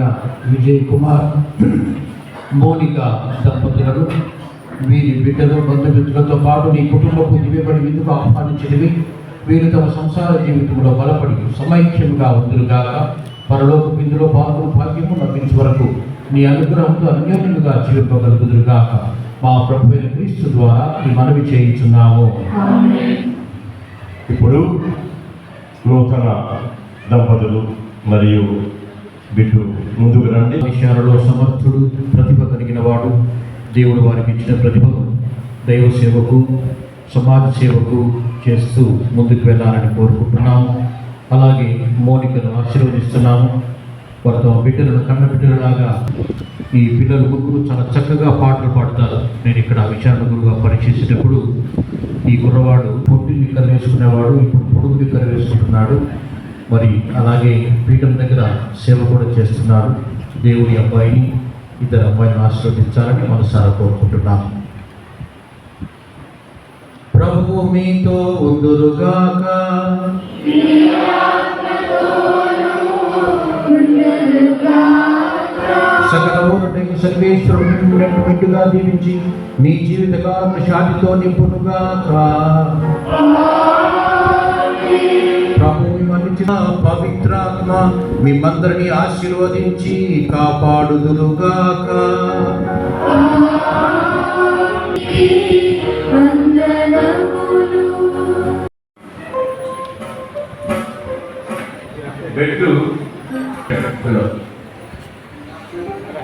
అయిన విజయ్ కుమార్ మోనిక దంపతులను వీరి బిడ్డలు బంధుమిత్రులతో పాటు నీ కుటుంబపు దివ్యబడి విందుకు ఆహ్వానించినవి వీరు తమ సంసార జీవితంలో బలపడి సమైక్యంగా ఉందిరుగాక పరలోక బిందులో పాల్గొన భాగ్యము లభించే వరకు నీ అనుగ్రహంతో అన్యోన్యులుగా జీవింపగలుగుదురుగాక మా ప్రభు క్రీస్తు ద్వారా ఈ మనవి చేయించున్నాము. ఇప్పుడు నూతన దంపతులు మరియు బిడ్డు ముందుకు రండి. విషయాలలో సమర్థుడు ప్రతిభ కలిగిన వాడు. దేవుడు వారికి ఇచ్చిన ప్రతిభను దైవ సేవకు సమాజ సేవకు చేస్తూ ముందుకు వెళ్ళాలని కోరుకుంటున్నాము. అలాగే మౌనికను ఆశీర్వదిస్తున్నాము. వారు తమ బిడ్డలను కన్న బిడ్డలలాగా ఈ పిల్లలు ముగ్గురు చాలా చక్కగా పాటలు పాడతారు. నేను ఇక్కడ విచారణ గురుగా పనిచేసేటప్పుడు ఈ కుర్రవాడు పొట్టి నిక్కర వేసుకునేవాడు ఇప్పుడు పొడుగు నిక్కర వేసుకుంటున్నాడు. మరి అలాగే పీఠం దగ్గర సేవ కూడా చేస్తున్నారు. దేవుడి అబ్బాయిని ఇద్దరు అబ్బాయిని ఆశీర్వదించాలని మనసారా కోరుకుంటున్నాం. ప్రభువు మీతో ఉందురుగాక సకల ఊరటకు దీవించి నీ జీవితకాలం శాంతితో నింపునుగాక. ప్రభు పవిత్రాత్మ మిమ్మందరిని ఆశీర్వదించి కాపాడుదురుగాక.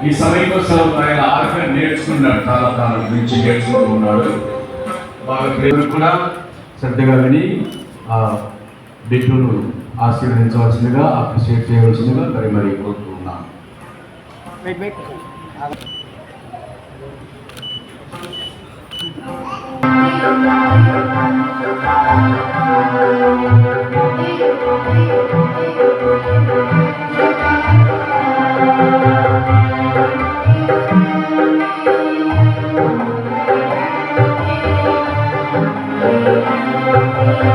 ఈ సమయంలో ఆయన ఆరోగ్యం నేర్చుకున్నాడు చాలా కాలం నుంచి నేర్చుకుంటూ ఉన్నాడు. బాగా కూడా శ్రద్ధగా విని ఆ బిడ్డును ఆశీర్వదించవలసిందిగా అప్రిషియేట్ చేయవలసిందిగా మరి మరి కోరుతున్నాను Congratulations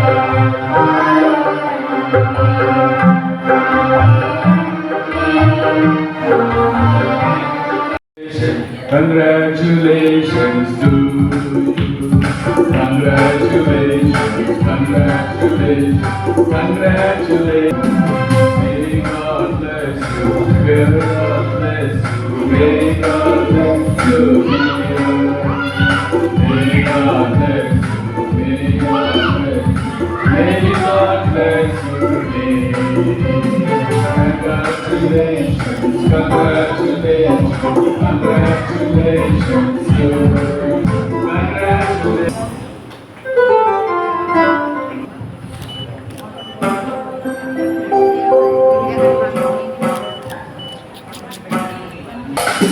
Congratulations, congratulations. Congratulations, congratulations,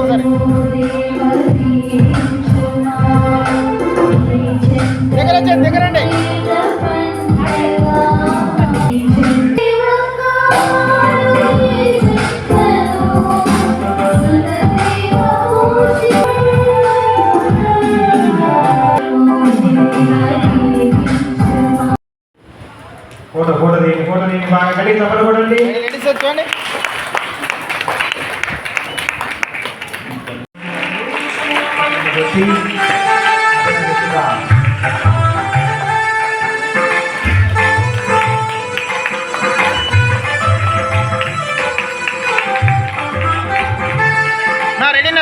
ఒకసారి దగ్గర వచ్చేది దగ్గర రండి ఫోటో ఫోటో తీయండి ఫోటో తీయండి బాగా గడి తప్పలు కొడండి చూడండి.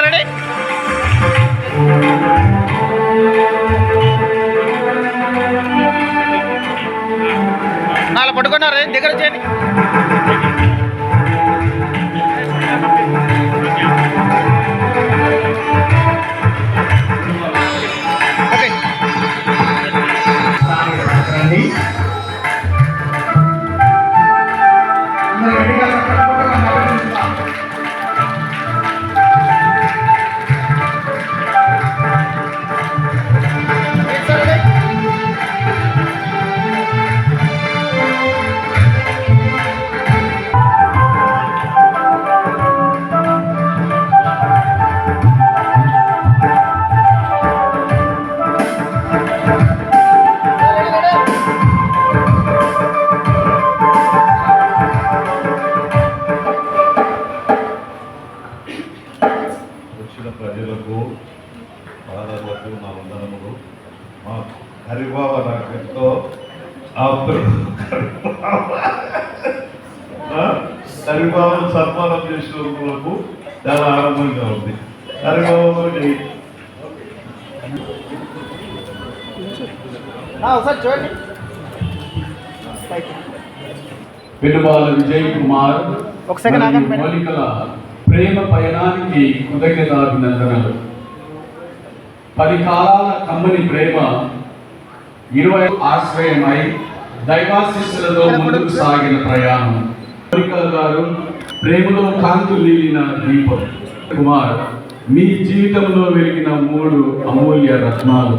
పెట్టి నాలుగు పట్టుకున్నారు దగ్గర చేయండి. ఫాదర్లకు నా వందనములు మా హరిబాబా నాకు ఎంతో హరిబాబు సన్మానం చేసినందుకు చాలా ఆనందంగా ఉంది హరిబాబు ఒకసారి చూడండి పైకి. పెనుబాల విజయ్ కుమార్. మౌలికల ప్రేమ పయనానికి కృతజ్ఞతాభినందనలు పది కాలాల కమ్మని ప్రేమ ఇరవై ఆశ్రయమై దైవాశిస్సులతో ముందుకు సాగిన ప్రయాణం. గారు ప్రేమలో కాంతు లీలిన దీపం. కుమార్ మీ జీవితంలో వెలిగిన మూడు అమూల్య రత్నాలు.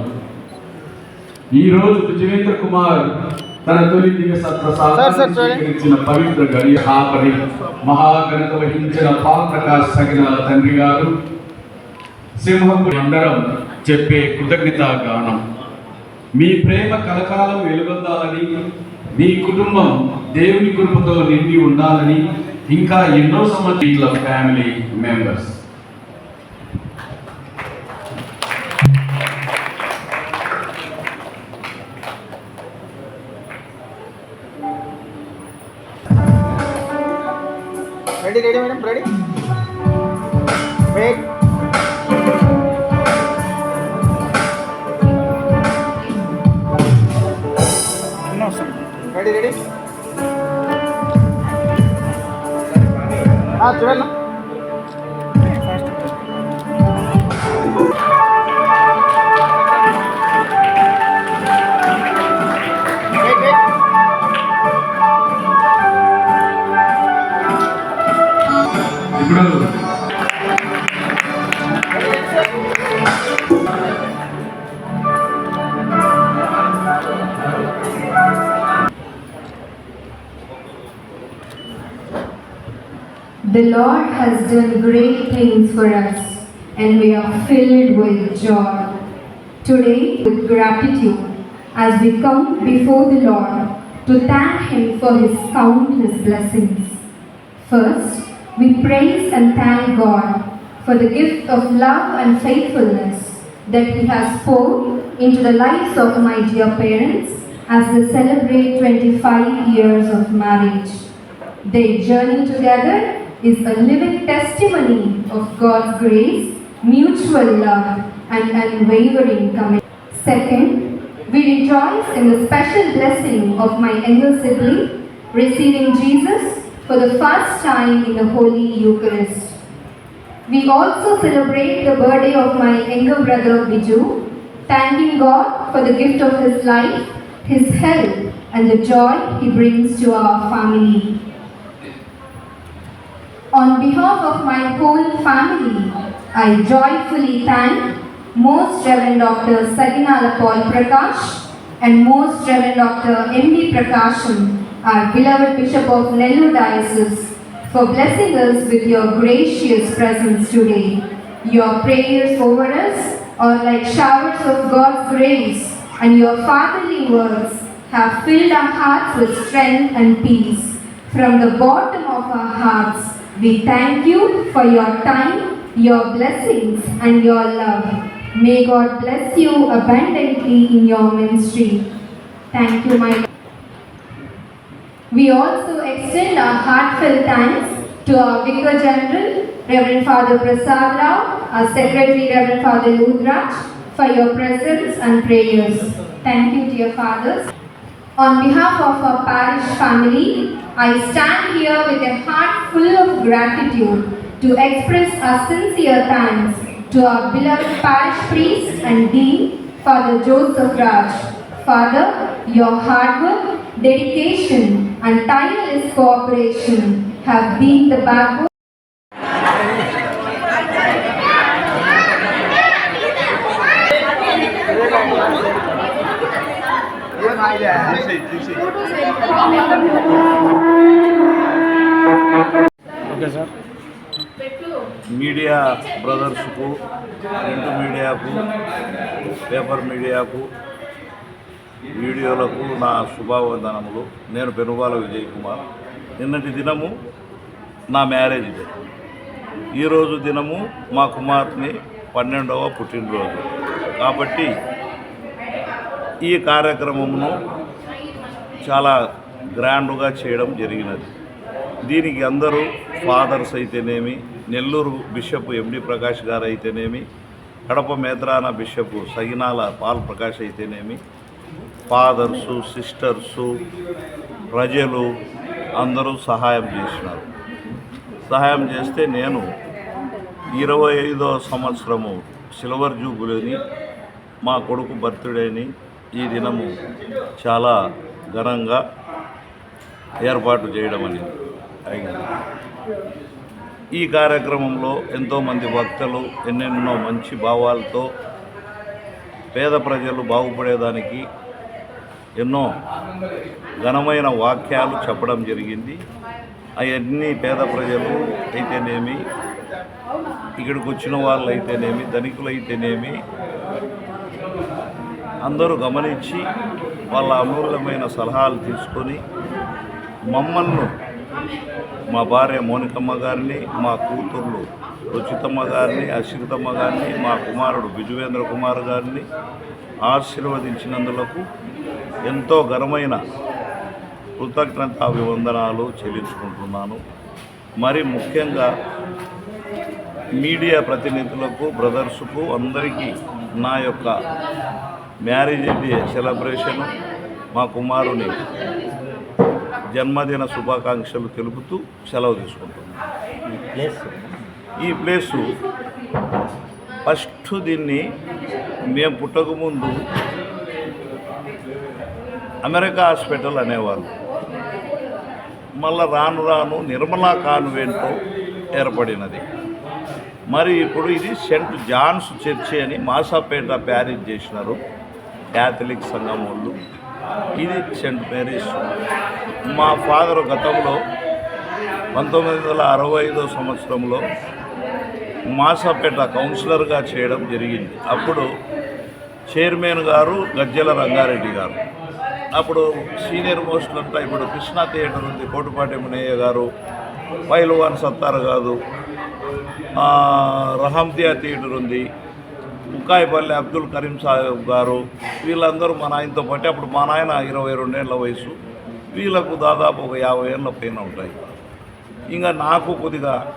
ఈ రోజు విజయేంద్ర కుమార్ తన తొలి. స్వీకరించిన పవిత్ర గడియ కాపరి మహాఘనత వహించిన సగినాల తండ్రి గారు సింహపురి అందరం చెప్పే కృతజ్ఞత గానం మీ ప్రేమ కలకాలం వెలుగొందాలని మీ కుటుంబం దేవుని కృపతో నిండి ఉండాలని ఇంకా ఎన్నో సంవత్సరాల family members ready ready madam ready wait ready ready చూడండి wait The Lord has done great things for us, and we are filled with joy. Today, with gratitude, as we come before the Lord to thank Him for His countless blessings. First, we praise and thank God for the gift of love and faithfulness that He has poured into the lives of my dear parents as they celebrate 25 years of marriage. They journey together is a living testimony of God's grace, mutual love, and unwavering commitment. Second, we rejoice in the special blessing of my younger sibling receiving Jesus for the first time in the Holy Eucharist. We also celebrate the birthday of my younger brother Viju, thanking God for the gift of his life, his health, and the joy he brings to our family. On behalf of my whole family, I joyfully thank Most Reverend Dr. Saginala Paul Prakash and Most Reverend Dr. M.D. Prakasham, our beloved Bishop of Nellore Diocese, for blessing us with your gracious presence today. Your prayers over us are like showers of God's grace, and your fatherly words have filled our hearts with strength and peace. From the bottom of our hearts, we thank you for your time, your blessings, and your love. May God bless you abundantly in your ministry. Thank you, my we also extend our heartfelt thanks to our Vicar General, Reverend Father Prasad Rao, our Secretary, Reverend Father Ludraj, for your presence and prayers. Thank you, dear fathers. On behalf of our parish family, I stand here with a heart full of gratitude to express our sincere thanks to our beloved parish priest and dean, Father Joseph Raj. Father, your hard work, dedication, and tireless cooperation have been the backbone. Okay sir. Media బ్రదర్స్కు print మీడియాకు paper మీడియాకు వీడియోలకు నా శుభావందనములు నేను పెనుబాల విజయ్ కుమార్. నిన్నటి దినము నా marriage day. ఈరోజు దినము మా కుమార్తెని పన్నెండవ పుట్టినరోజు. కాబట్టి ఈ కార్యక్రమమును చాలా గ్రాండ్గా చేయడం జరిగినది. దీనికి అందరూ ఫాదర్స్ అయితేనేమి నెల్లూరు బిషప్ ఎండి ప్రకాష్ గారు అయితేనేమి కడప మేద్రాన బిషప్ సగినాల పాల్ ప్రకాష్ అయితేనేమి ఫాదర్సు సిస్టర్సు ప్రజలు అందరూ సహాయం చేసినారు. సహాయం చేస్తే నేను ఇరవై ఐదో సంవత్సరము సిల్వర్ జూబులని మా కొడుకు బర్త్డేని ఈ దినము చాలా ఘనంగా ఏర్పాటు చేయడం అనేది అయింది. ఈ కార్యక్రమంలో ఎంతోమంది వక్తలు ఎన్నెన్నో మంచి భావాలతో పేద ప్రజలు బాగుపడేదానికి ఎన్నో ఘనమైన వాక్యాలు చెప్పడం జరిగింది. అవన్నీ పేద ప్రజలు అయితేనేమి ఇక్కడికి వచ్చిన వాళ్ళు అయితేనేమి ధనికులు అయితేనేమి అందరూ గమనించి వాళ్ళ అమూల్యమైన సలహాలు తీసుకొని మమ్మల్ని మా భార్య మోనికమ్మ గారిని మా కూతుర్లు రుచితమ్మ గారిని అశ్వితమ్మ గారిని మా కుమారుడు బిజువేంద్ర కుమార్ గారిని ఆశీర్వదించినందులకు ఎంతో ఘనమైన కృతజ్ఞతాభివందనాలు చెల్లించుకుంటున్నాను. మరి ముఖ్యంగా మీడియా ప్రతినిధులకు బ్రదర్స్కు అందరికీ నా యొక్క మ్యారేజ్ సెలబ్రేషన్ మా కుమారుని జన్మదిన శుభాకాంక్షలు తెలుపుతూ సెలవు తీసుకుంటున్నాను ఈ ప్లేసు ఫస్ట్ దీన్ని మేము పుట్టకముందు అమెరికా హాస్పిటల్ అనేవారు మళ్ళా రాను రాను నిర్మలా కాన్వెంట్ ఏర్పడినది. మరి ఇప్పుడు ఇది సెంట్ జాన్స్ చర్చి అని మాసాపేట ప్యారిస్ చేసినారు. క్యాథలిక్ సంఘం వాళ్ళు. ఇది సెంట్ మేరీస్. మా ఫాదర్ గతంలో పంతొమ్మిది వందల అరవై ఐదో సంవత్సరంలో మాసాపేట కౌన్సిలర్గా చేయడం జరిగింది. అప్పుడు చైర్మన్ గారు గజ్జల రంగారెడ్డి గారు. అప్పుడు సీనియర్ మోస్ట్ అంతా ఇప్పుడు కృష్ణా థియేటర్ ఉంది. కోటిపాటి మునయ్య గారు పైల్వాన్ సత్తార్ కాదు ఆ, రహంతియా థియేటర్ ఉంది. ముక్కాయిపల్లి అబ్దుల్ కరీం సాహెబ్ గారు వీళ్ళందరూ మా నాయనతో పాటు అప్పుడు మా నాయన ఇరవై రెండేళ్ళ వయసు. వీళ్ళకు దాదాపు ఒక యాభై ఏళ్ళ పైన ఉంటాయి. ఇంకా నాకు కొద్దిగా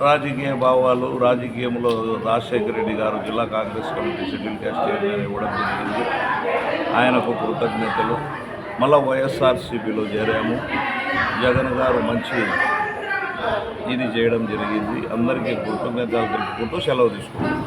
రాజకీయ భావాలు రాజకీయంలో రాజశేఖర రెడ్డి గారు జిల్లా Congress committee schedule caste chairman ఇవ్వడం జరిగింది. ఆయనకు కృతజ్ఞతలు. మళ్ళా వైఎస్ఆర్సీపీలో చేరాము. జగన్ గారు మంచి ఇది చేయడం జరిగింది. అందరికీ కృతజ్ఞతలు తెలుపుకుంటూ సెలవు తీసుకుంటాం